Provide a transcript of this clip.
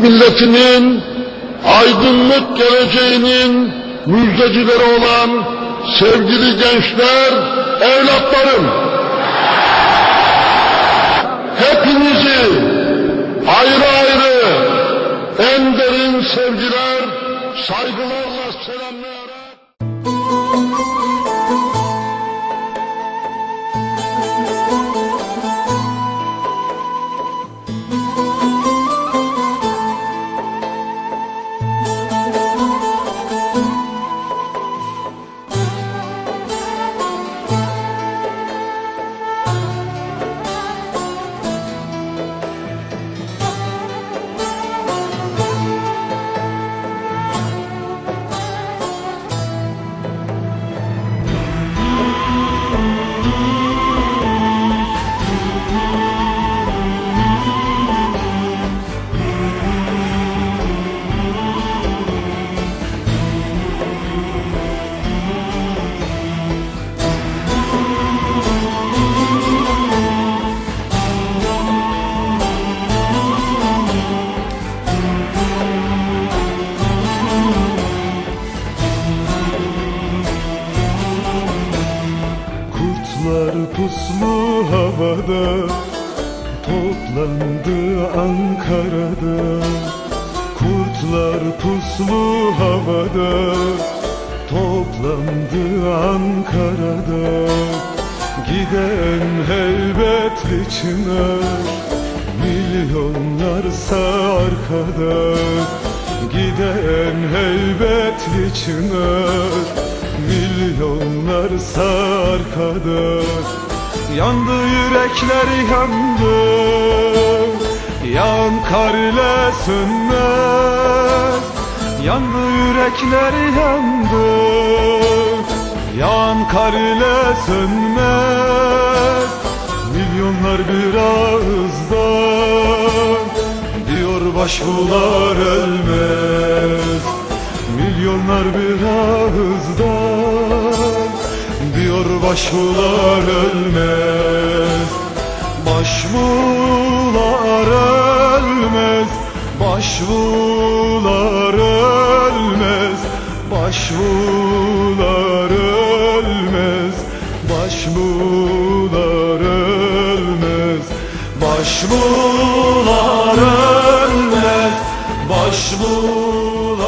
milletinin aydınlık geleceğinin müjdecileri olan sevgili gençler, evlatlarım. Hepinizi ayrı ayrı en derin sevgiler, saygılarla selamlayarak puslu havada Toplandı Ankara'da. Kurtlar puslu havada Toplandı Ankara'da. Giden helbetli çınar Milyonlarsa arkada. Giden helbetli çınar Milyonlarsa arkada Yandı yürekler yandı. Yan kar ile sönmez. Yandı yürekler yandı. Yan kar ile sönmez. Milyonlar bir Diyor başbuğlar ölmez Milyonlar bir ağızdan Diyor başbuğlar ölmez. Başbuğlar ölmez Başbuğlar ölmez. Başbuğlar ölmez Başbuğlar ölmez. Başbuğlar ölmez Başbuğlar